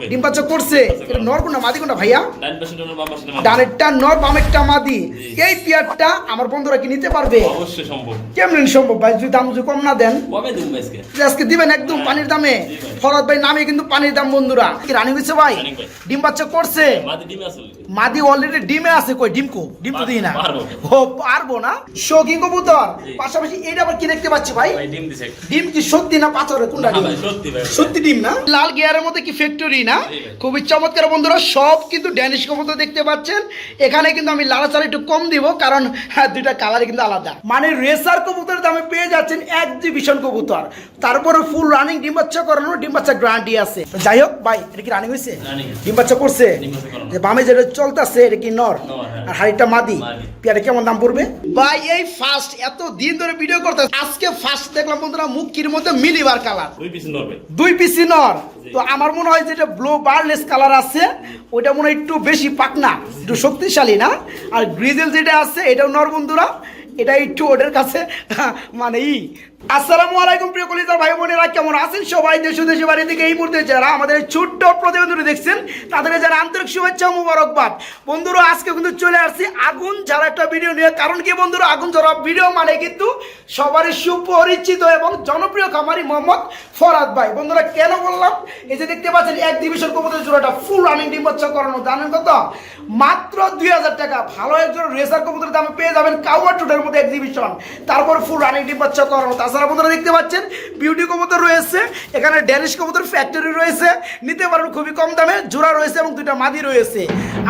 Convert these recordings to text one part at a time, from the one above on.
ডিম বাচ্চা করছে। এটা নর কোনটা মাদি কোনটা ভাইয়া। ডানেরটা নর বামেরটা মাদি। এই পেয়ারটা আমার বন্ধুরা কি নিতে পারবে? অবশ্যই সম্ভব। কেমন সম্ভব ভাই? যদি দাম যদি কম না দেন। আজকে? দিবেন একদম পানির দামে। ভাই। নামে কিন্তু পানির দাম বন্ধুরা। কি রানি হয়েছে ভাই? ভাই। ডিম বাচ্চা করছে মাদি অলরেডি ডিমে আছে কই ডিম কো ডিম তো দিই না। ও পারব না? শৌখিন কবুতর। পাশাপাশি এটা আবার কি দেখতে পাচ্ছি ভাই? ভাই ডিম দিছে ডিম কি সত্যি না পাথরে কোনটা ডিম? ভাই সত্যি ভাই। সত্যি ডিম না? লাল গিয়ারের মধ্যে কি ফ্যাক্টরি না? খুবই চমৎকার বন্ধুরা সব কিন্তু ড্যানিশ কবুতর দেখতে পাচ্ছেন। এখানে কিন্তু আমি লালাচার একটু কম দিব কারণ হ্যাঁ দুইটা কালার কিন্তু আলাদা। মানে রেসার কবুতরের দামে পেয়ে যাচ্ছেন এক্সিবিশন কবুতর। তারপরে ফুল রানিং ডিম বাচ্চা করানো ডিম বাচ্চা গ্যারান্টি আছে। যাই হোক ভাই এটা কি রানিং হয়েছে। ডিম বাচ্চা করছে? বামে যেটা চলতেছে এটা কি নর? নর, হ্যাঁ। আর হাড়িটা মাদি। পেয়ারে কেমন দাম পড়বে? ভাই এই ফার্স্ট এত দিন ধরে ভিডিও করতে আজকে ফার্স্ট দেখলাম বন্ধুরা মুখির মধ্যে মিলিবার কালার দুই পিস নরবে দুই পিসি নর। তো আমার মনে হয় যেটা ব্লু বার্লেস কালার আছে ওইটা মনে হয় একটু বেশি পাকনা একটু শক্তিশালী না? আর গ্রিজেল যেটা আছে এটাও নর বন্ধুরা। এটা একটু ওদের কাছে মানে ই আসসালামু আলাইকুম প্রিয় কেমন আছেন সবাই? এই মুহূর্তে যারা আমাদের ছোট্ট দেখছেন, তাদের যারা আন্তরিক বন্ধুরা, আজকে কিন্তু চলে আগুন যারা একটা ভিডিও নিয়ে। কারণ কি আগুন ভিডিও মানে কিন্তু সবারই সুপরিচিত এবং জনপ্রিয় খামারি মোহাম্মদ ফরাদ ভাই। বন্ধুরা, কেন বললাম? এই যে দেখতে পাচ্ছেন, এক ডিভিশন কবুতর জোড়াটা ফুল রানিং ডিম বাচ্চা করানো। জানেন কত? মাত্র দুই হাজার টাকা। ভালো একজন রেসার কবুতরের দামে পেয়ে যাবেন কাওয়ার টুটের মধ্যে এক্সিবিশন তারপর ফুল রানিং ডিম বাচ্চা করানো। তাছাড়া বন্ধুরা দেখতে পাচ্ছেন বিউটি কবুতর রয়েছে, এখানে ড্যানিশ কবুতর ফ্যাক্টরি রয়েছে, নিতে পারেন খুবই কম দামে, জোড়া রয়েছে এবং দুইটা মাদি রয়েছে।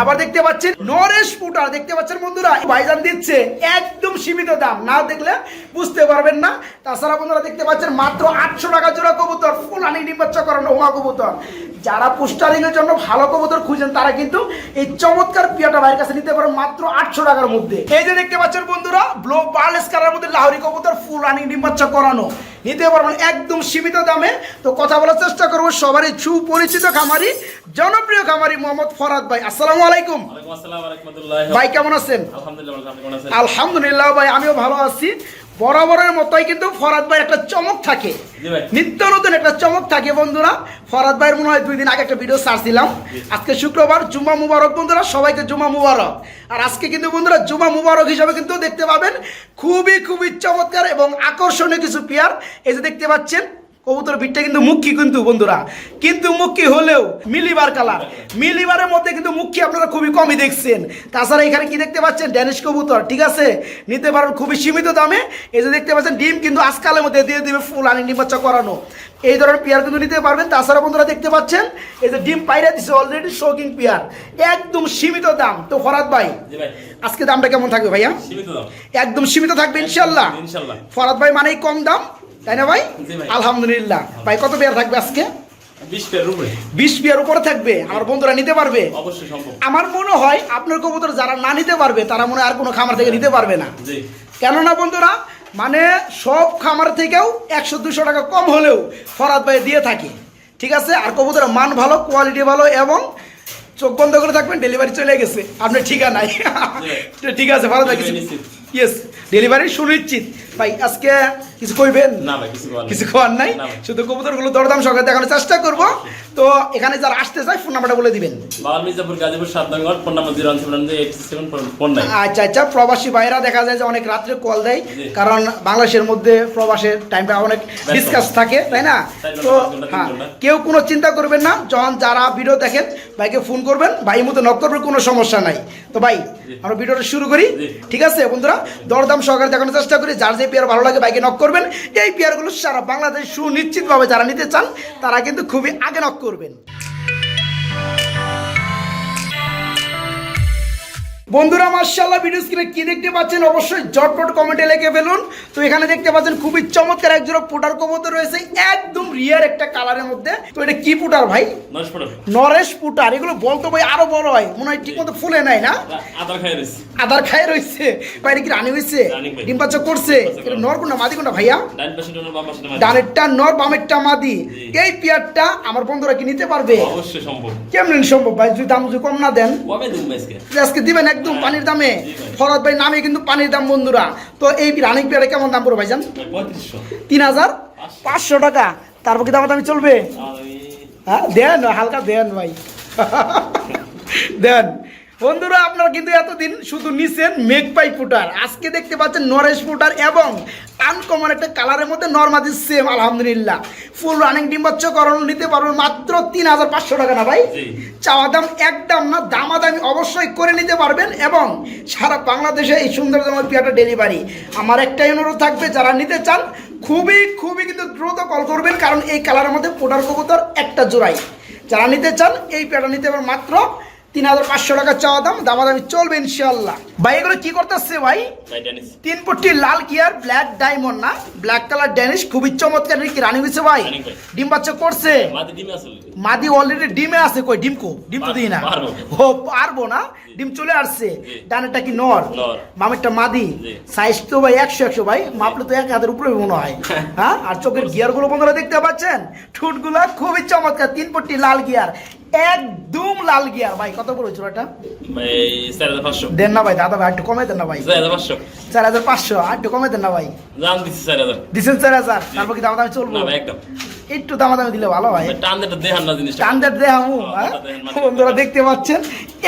আবার দেখতে পাচ্ছেন নরেশ পুটার দেখতে পাচ্ছেন বন্ধুরা ভাইজান দিচ্ছে একদম সীমিত দাম, না দেখলে বুঝতে পারবেন না। তাছাড়া বন্ধুরা দেখতে পাচ্ছেন, মাত্র আটশো টাকা জোড়া কবুতর ফুল ডিম বাচ্চা করানো ওমা কবুতর। যারা পোস্টারিং এর জন্য ভালো কবুতর খুঁজেন, তারা কিন্তু এই চমৎকার পিয়াটা ভাইয়ের কাছে নিতে পারেন মাত্র আটশো টাকার মধ্যে। এই যে দেখতে পাচ্ছেন বন্ধুরা ব্লো বার্লেস কালার মধ্যে লাহরি কবুতর ফুল রানিং ডিম বাচ্চা করানো। নিতে পারবেন একদম সীমিত দামে। তো কথা বলার চেষ্টা করব সবারই সুপরিচিত খামারি জনপ্রিয় খামারি মোহাম্মদ ফরাদ ভাই। আসসালামু আলাইকুম। ভাই কেমন আছেন? আলহামদুলিল্লাহ কেমন আছেন? আলহামদুলিল্লাহ ভাই আমিও ভালো আছি। বরাবরের মতোই কিন্তু ফরাদ ভাইয়ের একটা চমক থাকে। নিত্য নতুন একটা চমক থাকে বন্ধুরা। ফরাদ ভাইয়ের মনে হয় দুই দিন আগে একটা ভিডিও ছাড়ছিলাম আজকে শুক্রবার জুমা মুবারক বন্ধুরা সবাইকে জুমা মুবারক। আর আজকে কিন্তু বন্ধুরা জুমা মুবারক হিসাবে কিন্তু দেখতে পাবেন খুবই খুবই চমৎকার এবং আকর্ষণীয় কিছু পেয়ার এই যে দেখতে পাচ্ছেন কবুতর বিটটা কিন্তু মুখী কিন্তু বন্ধুরা। কিন্তু মুখী হলেও মিলিবার কালার। মিলিবারের মধ্যে কিন্তু মুখী আপনারা খুবই কমই দেখছেন। তাছাড়া এখানে কি দেখতে পাচ্ছেন? ড্যানিশ কবুতর ঠিক আছে? নিতে পারেন খুবই সীমিত দামে। এই যে দেখতে পাচ্ছেন ডিম কিন্তু আজকালের মধ্যে দিয়ে দিবে ফুল আনি ডিম বাচ্চা করানো। এই ধরনের পেয়ার কিন্তু নিতে পারবেন। তাছাড়া বন্ধুরা দেখতে পাচ্ছেন এই যে ডিম পাইরা দিচ্ছে অলরেডি শৌকিং পেয়ার। একদম সীমিত দাম। তো ফরাদ ভাই আজকে দামটা কেমন থাকবে ভাইয়া? একদম সীমিত থাকবে ইনশাল্লাহ। ফরাদ ভাই মানেই কম দাম। তাই না ভাই? আলহামদুলিল্লাহ। ভাই কত পেয়ার থাকবে আজকে? 20 পেয়ার উপরে। বিশ পেয়ার উপরে থাকবে? আমার বন্ধুরা নিতে পারবে? আমার মনে হয় আপনার কবুতর যারা না নিতে পারবে তারা মনে হয় আর কোনো খামার থেকে নিতে পারবে না। কেননা বন্ধুরা মানে সব খামার থেকেও একশো দুশো টাকা কম হলেও ফরাদ ভাই দিয়ে থাকে। ঠিক আছে? আর কবুতরের মান ভালো কোয়ালিটি ভালো এবং চোখ বন্ধ করে থাকবেন ডেলিভারি চলে গেছে। আপনার ঠিকানায়। ঠিক আছে ভালো থাকি ইয়েস ডেলিভারি সুনিশ্চিত। ভাই আজকে কিছু কইবেন? না ভাই কিছু বলার নেই। শুধু কবুতরগুলো দরদাম সহকারে দেখানোর চেষ্টা করব। তো এখানে যারা আসতে চায় ফোন নাম্বারটা বলে দিবেন। Mirzapur Gazipur Satnagar phone number zero phone আচ্ছা আচ্ছা প্রবাসী ভাইরা দেখা যায় যে অনেক রাত্রে কল দেয় কারণ বাংলাদেশের মধ্যে প্রবাসের টাইমটা অনেক ডিসকাস থাকে তাই না? তো হ্যাঁ কেউ কোনো চিন্তা করবেন না যখন যারা ভিডিও দেখেন ভাইকে ফোন করবেন ভাই মতো নক করবেন কোনো সমস্যা নাই। তো ভাই আমরা ভিডিওটা শুরু করি ঠিক আছে বন্ধুরা? দরদাম সহকারে দেখানোর চেষ্টা করি যার যে পেয়ার ভালো লাগে বাইকে নক করবেন। এই পেয়ারগুলো সারা বাংলাদেশ সুনিশ্চিতভাবে যারা নিতে চান, তারা কিন্তু খুবই আগে নক করবেন। বন্ধুরা মার্শাল্লাহ ভিডিও স্ক্রিনে কি দেখতে পাচ্ছেন অবশ্যই জটপট কমেন্টে লিখে ফেলুন। তো এখানে দেখতে পাচ্ছেন খুবই চমৎকার একজোড়া পুটার কবুতর রয়েছে একদম রিয়ার একটা কালারের মধ্যে। তো এটা কি পুটার ভাই? নরেশ পুটার। এগুলো বলতো ভাই আরও বড় হয় মনে হয় ঠিক মতো ফুলে নাই না? আদার রয়েছে। খায় রয়েছে। বাইরে কি রানি হয়েছে? ডিম বাচ্চা করছে? এটা নর কোনটা মাদি কোনটা ভাইয়া। ডানেরটা নর বামেরটা মাদি। এই পেয়ারটা আমার বন্ধুরা কি নিতে পারবে? অবশ্যই সম্ভব। কেমন সম্ভব ভাই? যদি দাম যদি কম না দেন? আজকে দিবেন একদম পানির দামে ফরত ভাই। নামে কিন্তু পানির দাম বন্ধুরা। তো এই রানিং পেয়ারে কেমন দাম পড়বে ভাইজান? তিন হাজার পাঁচশো টাকা। তারপর কি দামে দামি চলবে হ্যাঁ দেন হালকা দেন ভাই। দেন। বন্ধুরা আপনারা কিন্তু এতদিন শুধু নিছেন মেঘপাই ফুটার। আজকে দেখতে পাচ্ছেন নরেশ ফুটার এবং আনকমন একটা কালারের মধ্যে নর্মাদি সেম আলহামদুলিল্লাহ। ফুল রানিং ডিম্বাচ্ছ করানো নিতে পারবেন মাত্র তিন হাজার পাঁচশো টাকা না ভাই? চাওয়া দাম একদম না দামাদামি অবশ্যই করে নিতে পারবেন এবং সারা বাংলাদেশে এই সুন্দর পিয়াটা ডেলিভারি আমার একটাই অনুরোধ থাকবে যারা নিতে চান খুবই খুবই কিন্তু দ্রুত কল করবেন কারণ এই কালারের মধ্যে পোটার কবুতর একটা জোড়াই। যারা নিতে চান এই পেয়াটা নিতে পারেন মাত্র তিন হাজার পাঁচশো টাকা চাওয়া দাম দামাদামি চলবে ইনশাল্লাহ ভাই এগুলো কি করতেছে ভাই? তিন পট্টি লাল গিয়ার ব্ল্যাক ডায়মন্ড না? ব্ল্যাক কালার ড্যানিশ খুবই চমৎকার। কি রানিং হয়েছে ভাই? ডিম বাচ্চা করছে? মাদি অলরেডি ডিমে আছে। কই ডিম কো? ডিম তো দিই না। ও পারব না? ডিম চলে আসছে। ডানেরটা কি নর। মামেরটা মাদি। সাইজ তো ভাই একশো একশো ভাই। মাপলে তো এক হাতের উপরে মনে হয়। হ্যাঁ। আর চোখের গিয়ারগুলো বন্ধুরা দেখতে পাচ্ছেন? ঠুটগুলা খুবই চমৎকার। তিন পট্টি লাল গিয়ার। একদম লাল গিয়ার ভাই কত পাঁচশো। দেন না ভাই দাদা ভাই একটু কমে দেন না ভাই। চার হাজার পাঁচশো। আর একটু কমে দেন না ভাই। দাম দিচ্ছি চার হাজার। দিচ্ছেন চার হাজার তারপর কি চলবো? একদম। একটু দামাদামি দিলে ভালো হয়। দেহামু হ্যাঁ বন্ধুরা দেখতে পাচ্ছেন?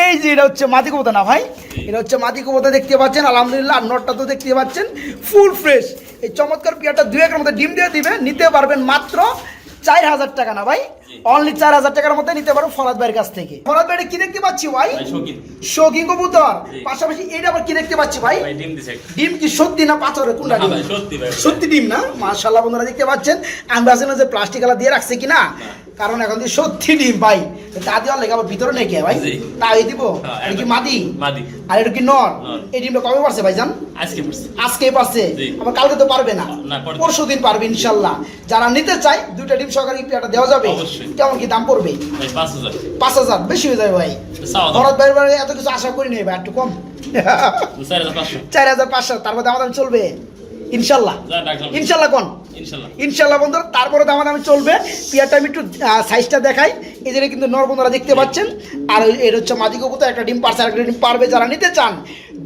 এই যে এটা হচ্ছে মাদি কবুতর না ভাই? এটা হচ্ছে মাদি কবুতর দেখতে পাচ্ছেন আলহামদুলিল্লাহ নটটা তো দেখতে পাচ্ছেন ফুল ফ্রেশ। এই চমৎকার পিয়াটা দুই একের মধ্যে ডিম দিয়ে দিবে নিতে পারবেন মাত্র চার হাজার টাকা না ভাই? অনলি চার হাজার টাকার মধ্যে নিতে পারো ফরাদ ভাইয়ের কাছ থেকে। ফরাদ ভাই কি দেখতে পাচ্ছি ভাই? শৌখিন কবুতর। পাশাপাশি এটা আবার কি দেখতে পাচ্ছি ভাই? ডিম কি সত্যি না পাথরে কোনটা ডিম? সত্যি ডিম না? মাশাল্লাহ বন্ধুরা দেখতে পাচ্ছেন। আমরা যে প্লাস্টিক আলা দিয়ে রাখছে কিনা? কারণ এখন দিয়ে সত্যি ডিম ভাই তা দেওয়ার লেগে আবার ভিতরে নেই ভাই। তা তাই দিব। হ্যাঁ, এটা কি মাদি? মাদি। আর এটা কি নর। এই ডিমটা কবে পারছে ভাইজান? আজকে পড়ছে আজকে পারছে। আবার কালকে তো পারবে না। পরশু দিন পারবে ইনশাল্লাহ। যারা নিতে চায় দুইটা ডিম সহকারে পেয়াটা দেওয়া যাবে। কেমন কি দাম পড়বে? পাঁচ হাজার। বেশি হয়ে যাবে ভাই। দাম। ভরত ভাইয়ের বাড়ি এত কিছু আশা করি নেই ভাই একটু কম। চার হাজার পাঁচশো। তারপর দামাদামি চলবে। ইনশাল্লাহ। ইনশাল্লাহ কোন? ইনশাল্লাহ। বন্ধুরা, তারপরে দামাদামি চলবে। পিয়ারটা আমি একটু সাইজটা দেখাই। এদের কিন্তু নর বন্ধুরা দেখতে পাচ্ছেন। আর এর হচ্ছে মাদি কবুতর, একটা ডিম পারছে একটা ডিম পারবে। যারা নিতে চান,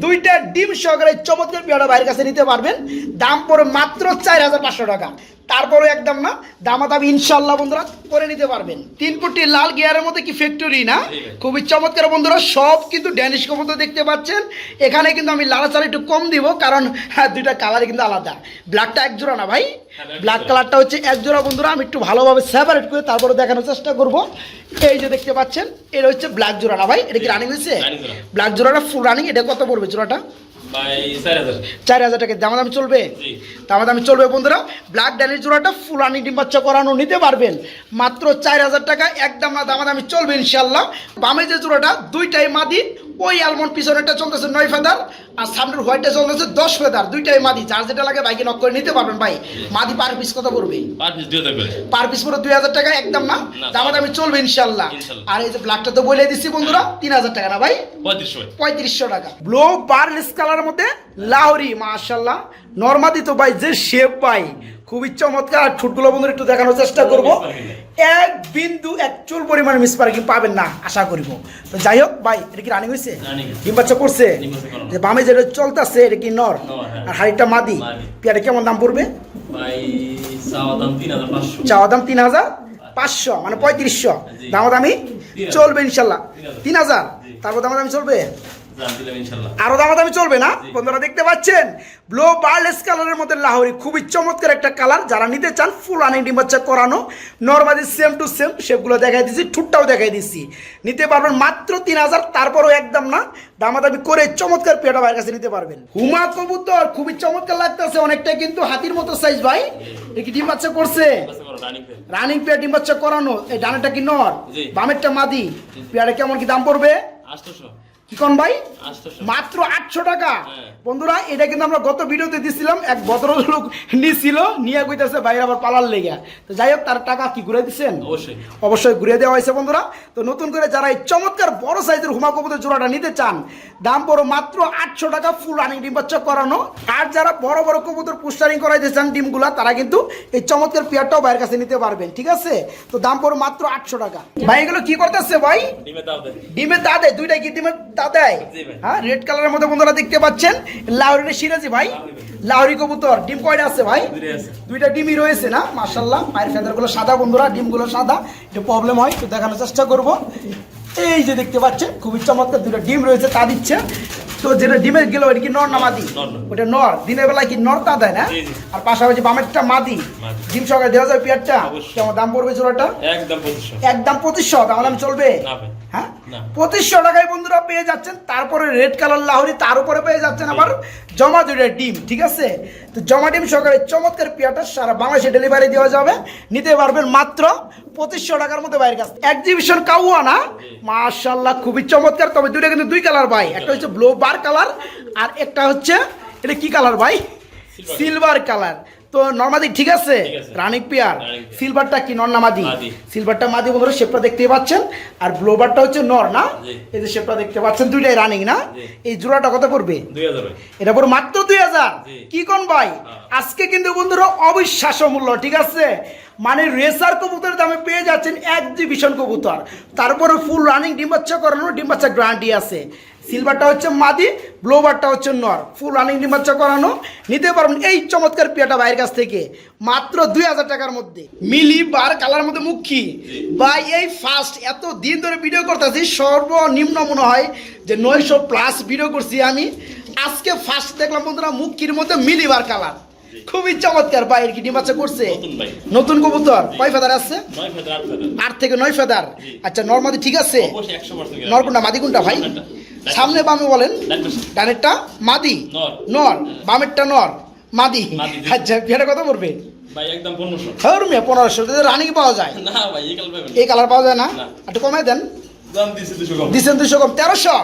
দুইটা ডিম সহকারে চমৎকার পেয়ারা বাইরের কাছে নিতে পারবেন। দাম পড়ে মাত্র চার হাজার পাঁচশো টাকা। তারপরে একদম না। দামাদামি ইনশাল্লাহ বন্ধুরা করে নিতে পারবেন। তিন ফুটি লাল গিয়ারের মধ্যে কি ফ্যাক্টরি না? খুবই চমৎকার বন্ধুরা সব কিন্তু ড্যানিশ কবুতর দেখতে পাচ্ছেন। এখানে কিন্তু আমি লালাচার একটু কম দিব কারণ হ্যাঁ দুইটা কালার কিন্তু আলাদা। ব্ল্যাকটা এক জোড়া না ভাই? ব্ল্যাক কালারটা হচ্ছে এক জোড়া বন্ধুরা আমি একটু ভালোভাবে সেপারেট করে তারপরে দেখানোর চেষ্টা করব। এই যে দেখতে পাচ্ছেন এটা হচ্ছে ব্ল্যাক জোড়া না ভাই? এটা কি রানিং হয়েছে? ব্ল্যাক জোড়াটা ফুল রানিং এটা কত পড়বে জোড়াটা? চার হাজার। টাকা দাম দামি চলবে। দাম দাম চলবে বন্ধুরা ব্ল্যাক ড্যানির জোড়াটা ফুলানি ডিম বাচ্চা করানো নিতে পারবেন। মাত্র চার হাজার টাকা একদম না দামাদামি চলবে ইনশাল্লাহ বামে যে জোড়াটা দুইটাই মাদি ওই আলমন্ড পিছনেরটা চলতেছে নয় ফেদার আর সামনের হোয়াইটটা চলতেছে দশ ফেদার। দুইটাই মাদি। চার যেটা লাগে বাইকে নক করে নিতে পারবেন ভাই। মাদি পার পিস কত পড়বে? পার পিস পুরো দুই হাজার টাকা একদম না? না, দামাদামি চলবে ইনশাল্লাহ। আর এই যে ব্ল্যাকটা তো বলে দিচ্ছি বন্ধুরা তিন হাজার টাকা না ভাই? পঁয়ত্রিশশো টাকা। ব্লো বার্লিস কালারের মধ্যে লাহরি মাশাল্লাহ। নর্মাদি তো ভাই যে শেপ পাই খুবই চমৎকার ঠুটগুলো বন্ধুরা একটু দেখানোর চেষ্টা করব। এক বিন্দু এক চুল পরিমাণ মিস পার্কিং পাবেন না আশা করিব। তো যাই হোক ভাই এটা কি রানিং হয়েছে। ডিম বাচ্চা করছে? যে বামে যেটা চলতেছে এটা কি নর? হ্যাঁ। আর হাড়িটা মাদি। পেয়ারে কেমন দাম পড়বে? চাওয়া দাম তিন হাজার পাঁচশো। মানে পঁয়ত্রিশশো। দাম দামি চলবে ইনশাল্লাহ। তিন হাজার। তারপর দাম দামি চলবে? আরও দামাদামি চলবে না? বন্ধুরা দেখতে পাচ্ছেন? ব্লো বার্লেস কালারের মধ্যে লাহোরি খুবই চমৎকার একটা কালার যারা নিতে চান ফুল আনি ডিম বাচ্চা করানো নর্মালি সেম টু সেম শেপগুলো দেখাই দিচ্ছি ঠুটটাও দেখাই দিচ্ছি নিতে পারবেন মাত্র তিন হাজার তারপরও একদম না। দামাদামি করে চমৎকার পেটা ভাইয়ের কাছে নিতে পারবেন। হুমা কবুতর খুবই চমৎকার লাগতেছে অনেকটা কিন্তু হাতির মতো সাইজ ভাই। কি ডিম বাচ্চা করছে? রানিং পেয়ার ডিম বাচ্চা করানো এই ডানাটা কি নর? বামেরটা মাদি। পেয়ারে কেমন কি দাম পড়বে? আটশোশো। কি কোন ভাই? মাত্র আটশো টাকা। হ্যাঁ। বন্ধুরা এটা কিন্তু আমরা গত ভিডিওতে দিছিলাম এক ভদ্রলোক নিছিল নিয়ে কইতেছে বাইরে আবার পালার লেগে। তো যাই হোক তার টাকা কি ঘুরে দিচ্ছেন অবশ্যই। অবশ্যই ঘুরে দেওয়া হয়েছে বন্ধুরা। তো নতুন করে যারা এই চমৎকার বড় সাইজের হুমা কবুতর জোড়াটা নিতে চান দাম পড়ো মাত্র আটশো টাকা ফুল রানিং ডিম বাচ্চা করানো। আর যারা বড় বড় কবুতর পুস্টারিং করাইতে চান ডিমগুলা তারা কিন্তু এই চমৎকার পেয়ারটাও বাইরের কাছে নিতে পারবেন ঠিক আছে? তো দাম পড়ো মাত্র আটশো টাকা। ভাই এগুলো কি করতেছে ভাই? ডিমে দেয় দাঁতে দুইটা কি ডিমের তা দেয়? হ্যাঁ রেড কালারের মধ্যে বন্ধুরা দেখতে পাচ্ছেন? লাহোরি সিরাজি ভাই। লাহোরি কবুতর। ডিম কয়টা আছে ভাই? দুইটা ডিমই রয়েছে না? মার্শাল্লাহ পায়ের ফেদারগুলো সাদা বন্ধুরা ডিমগুলো সাদা। একটু প্রবলেম হয় একটু দেখানোর চেষ্টা করব। এই যে দেখতে পাচ্ছেন খুবই চমৎকার দুটো ডিম রয়েছে তা দিচ্ছে। তো যেটা ডিমের গেল ওটা কি নর না মাদি। ওটা নর। দিনের বেলায় কি নর তা দেয় না। আর পাশাপাশি বামেরটা মাদি। ডিম সকালে দেওয়া যায় পেয়ারটা কেমন দাম পড়বে জোড়াটা একদম পঁচিশশো। একদম পঁচিশশো দাম দাম চলবে? হ্যাঁ? পঁচিশশো টাকায় বন্ধুরা পেয়ে যাচ্ছেন তারপরে রেড কালার লাহরি তার উপরে পেয়ে যাচ্ছেন আবার জমা দুইটা ডিম ঠিক আছে? তো জমা ডিম সহকারে চমৎকার পেয়ারটা সারা বাংলাদেশে ডেলিভারি দেওয়া যাবে। নিতে পারবেন মাত্র পঁচিশশো টাকার মধ্যে বাইরের কাছে এক্সিবিশন কাউয়া না? মাশাল্লাহ খুবই চমৎকার। তবে দুইটা কিন্তু দুই কালার ভাই। একটা হচ্ছে ব্লু বার কালার আর একটা হচ্ছে এটা কি কালার ভাই? সিলভার কালার তো নর্মাদি ঠিক আছে? রানিক পেয়ার। সিলভারটা কি? নর না মাদি। সিলভারটা মাদি বন্ধুরা শেপটা দেখতেই পাচ্ছেন? আর ব্লোবারটা হচ্ছে নর না? এই যে শেপটা দেখতে পাচ্ছেন দুইটাই রানিং না? এই জোড়াটা কত পড়বে? এটা পড়বে মাত্র দুই হাজার। কি কোন ভাই? হ্যাঁ। আজকে কিন্তু বন্ধুরা অবিশ্বাস্য মূল্য ঠিক আছে? মানে রেসার কবুতরের দামে পেয়ে যাচ্ছেন এক্সিবিশন কবুতর। তারপরে ফুল রানিং ডিম বাচ্চা করানো ডিম বাচ্চা গ্যারান্টি আছে। সিলভারটা হচ্ছে মাদি ব্লোবারটা হচ্ছে নর। ফুল রানিং ডিম বাচ্চা করানো। নিতে পারবেন এই চমৎকার পেয়াটা ভাইয়ের কাছ থেকে। মাত্র দুই হাজার টাকার মধ্যে। মিলি বার কালার মধ্যে মুখী। ভাই এই ফার্স্ট এত দিন ধরে ভিডিও করতেছি সর্বনিম্ন মনে হয় যে নয়শো প্লাস ভিডিও করছি আমি। আজকে ফার্স্ট দেখলাম বন্ধুরা মুখির মধ্যে মিলি বার কালার। খুবই চমৎকার ভাই কি ডিম বাচ্চা করছে? নতুন কবুতর। কয় ফেদার আছে? আট থেকে নয় ফেদার। আচ্ছা নর্মাদি ঠিক আছে? পার্সেন্ট নরকুন্ডা মাদি কোনটা ভাই? সামনে বামে বলেন। ডানেরটা মাদি। নর। নর। বামেরটা নর। মাদি। আচ্ছা এটা কত পড়বে? পনেরোশো। রানিং পাওয়া যায়। এই কালার পাওয়া যায় না। একটু কমাই দেন। দাম কম। দিচ্ছেন দুশো কম। তেরোশো?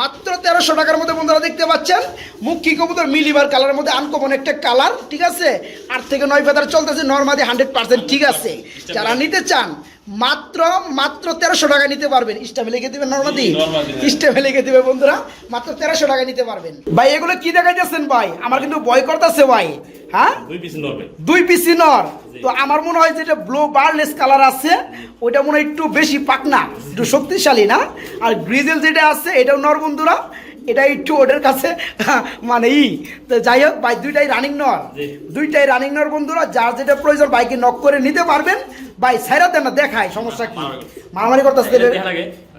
মাত্র তেরোশো টাকার মধ্যে বন্ধুরা দেখতে পাচ্ছেন। মুখী কবুতর মিলিবার কালারের মধ্যে আনকমন একটা কালার ঠিক আছে? আট থেকে নয় ফেদার চলতেছে। নর্মাদি হান্ড্রেড পার্সেন্ট ঠিক আছে? যারা নিতে চান মাত্র মাত্র তেরোশো টাকা নিতে পারবেন। স্টামে লিখে দিবেন নর্মাদি? হ্যাঁ। লিখে দিবে বন্ধুরা। মাত্র তেরোশো টাকা নিতে পারবেন। ভাই এগুলো কি দেখাইতেছেন ভাই? আমার কিন্তু বয় করতেছে ভাই। হ্যাঁ? দুই পিস দুই পিসি নর। তো আমার মনে হয় যেটা ব্লু বার্লেস কালার আছে। ওইটা মনে হয় একটু বেশি পাকনা একটু শক্তিশালী না? আর গ্রিজেল যেটা আছে এটাও নর বন্ধুরা। এটা একটু ওদের কাছে মানে ই তো যাই হোক ভাই দুইটাই রানিং নর দুইটাই রানিং নর বন্ধুরা যার যেটা প্রয়োজন বাইকে নক করে নিতে পারবেন। ভাই সাইরা দেন না দেখায় সমস্যা কি? মারামারি করতেছে।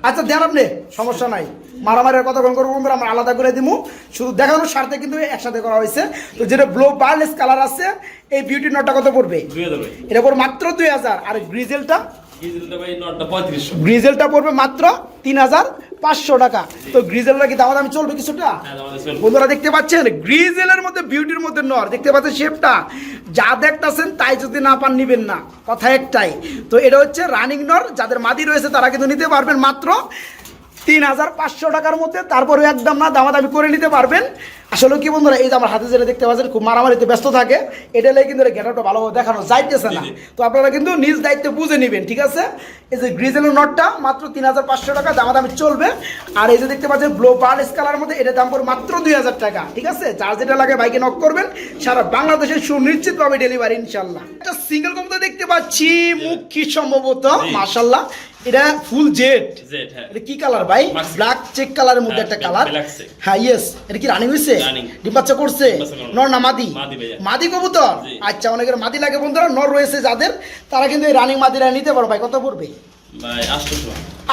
আচ্ছা দেন আপনি সমস্যা নাই। মারামারির কথা কোন করব বন্ধুরা আমরা আলাদা করে দিব শুধু দেখানোর স্বার্থে কিন্তু একসাথে করা হয়েছে। তো যেটা ব্লো বার্লেস কালার আছে এই বিউটি নটটা কত পড়বে? এটা পড়বে মাত্র দুই হাজার। আর গ্রিজেলটা গ্রিজেলটা পড়বে মাত্র তিন হাজার পাঁচশো টাকা। তো গ্রিজেলটা কি দামাদামি চলবে কিছুটা? হ্যাঁ। বন্ধুরা দেখতে পাচ্ছেন গ্রিজেলের মধ্যে বিউটির মধ্যে নর। দেখতে পাচ্ছেন শেপটা যা দেখতেছেন তাই যদি না পান নিবেন না। কথা একটাই। তো এটা হচ্ছে রানিং নর। যাদের মাদি রয়েছে তারা কিন্তু নিতে পারবেন মাত্র তিন হাজার পাঁচশো টাকার মধ্যে তারপরে একদম না দামাদামি করে নিতে পারবেন। আসলে কি বন্ধুরা এই যে আমার হাতে যেটা দেখতে পাচ্ছেন খুব মারামারিতে ব্যস্ত থাকে। এটা লেগে কিন্তু গেটআপটা ভালোভাবে দেখানো যাইতেছে না। তো আপনারা কিন্তু নিজ দায়িত্বে বুঝে নেবেন ঠিক আছে? এই যে গ্রিজেলের নটটা মাত্র তিন হাজার পাঁচশো টাকা দামাদামি চলবে। আর এই যে দেখতে পাচ্ছেন ব্লো পার স্কালার মধ্যে এটার দাম পড়বে মাত্র দুই হাজার টাকা ঠিক আছে? যার যেটা লাগে বাইকে নক করবেন। সারা বাংলাদেশের সুনিশ্চিত পাবে ডেলিভারি ইনশাল্লাহ একটা সিঙ্গেল কম্পিউটার দেখতে পাচ্ছি মুখ কি সম্ভবত জি। এটা ফুল জেড। হ্যাঁ। এটা কি কালার ভাই? ব্ল্যাক চেক কালারের মধ্যে হ্যাঁ, একটা কালার। হ্যাঁ ইয়েস এটা কি রানিং হয়েছে। ডিম বাচ্চা করছে? নর না মাদি? মাদি কবুতর? আচ্ছা অনেকের মাদি লাগে বন্ধুরা নর রয়েছে যাদের তারা কিন্তু এই রানিং মাদিরা নিতে পারো ভাই। কত পড়বে?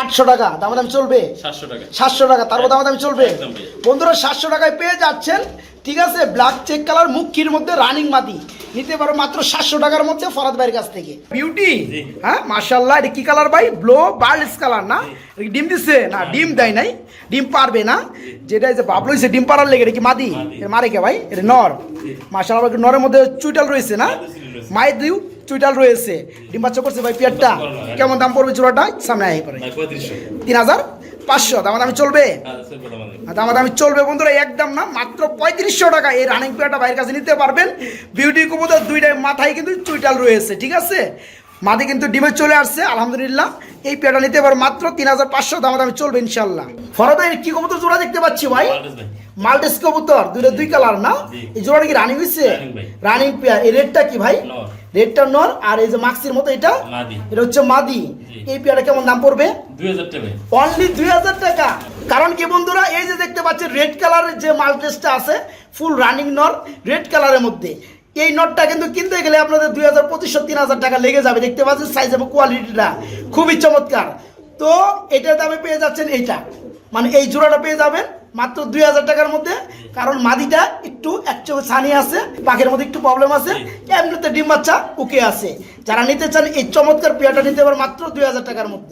আটশো টাকা। দাম দাম চলবে? সাতশো টাকা। সাতশো টাকা। তারপর দাম দাম চলবে? বন্ধুরা সাতশো টাকায় পেয়ে যাচ্ছেন ঠিক আছে ব্ল্যাক চেক কালার মুখির মধ্যে রানিং মাদি নিতে পারো মাত্র সাতশো টাকার মধ্যে ফরাদ ভাইয়ের কাছ থেকে। বিউটি হ্যাঁ মার্শাল্লাহ এটা কি কালার ভাই? ব্লো বার্লিস কালার না? ডিম দিছে? না ডিম দেয় নাই। ডিম পারবে না। যেটা যে বাবলু হয়েছে ডিম পাড়ার লেগে এটা কি মাদি মারে কে ভাই? এটা নর। মার্শাল্লাহ নরের মধ্যে চুইটাল রয়েছে না? রয়েছে। মায়ের দিউ চুইটাল রয়েছে। ডিম বাচ্চা করছে ভাই পিয়ারটা কেমন দাম পড়বে চূড়াটা সামনে আই পড়ে তিন হাজার? পাঁচশো দাম দামি চলবে? হ্যাঁ চলবে দাম দামি চলবে বন্ধুরা একদম না মাত্র পঁয়ত্রিশশো টাকা। এই রানিং পেয়ারটা বাইরের কাছে নিতে পারবেন। বিউটি কবুতর দুইটাই মাথায় কিন্তু চুইটাল রয়েছে ঠিক আছে? মাদি কিন্তু ডিমে চলে আসছে আলহামদুলিল্লাহ। এই পেয়ারটা নিতে পারো মাত্র তিন হাজার পাঁচশো দাম দামি চলবে ইনশাল্লাহ ফরদা কি কবুতর জোড়া দেখতে পাচ্ছি ভাই? মাল্টেস কবুতর দুইটা দুই কালার না? এই জোড়াটা কি রানিং হয়েছে রানিং পেয়ার এই রেটটা কি ভাই? রেডটা নর আর এই যে মাক্সির মতো এটা এটা হচ্ছে মাদি। এই পেয়ারটা কেমন দাম পড়বে? অনলি দুই হাজার টাকা। কারণ কি বন্ধুরা এই যে দেখতে পাচ্ছেন রেড কালারের যে মাল্টেসটা আছে ফুল রানিং নর রেড কালারের মধ্যে। এই নটটা কিন্তু কিনতে গেলে আপনাদের দুই হাজার পঁচিশশো তিন হাজার টাকা লেগে যাবে। দেখতে পাচ্ছেন সাইজ এবং কোয়ালিটিটা খুবই চমৎকার। তো এটার দামে পেয়ে যাচ্ছেন এইটা। মানে এই জোড়াটা পেয়ে যাবেন। মাত্র দুই হাজার টাকার মধ্যে, কারণ মাদিটা একটু একচো ছানি আছে, পাখের মধ্যে একটু প্রবলেম আছে, এমনিতে ডিম বাচ্চা উকে আছে। যারা নিতে চান, এই চমৎকার পেয়াটা নিতে পারে মাত্র দুই হাজার টাকার মধ্যে।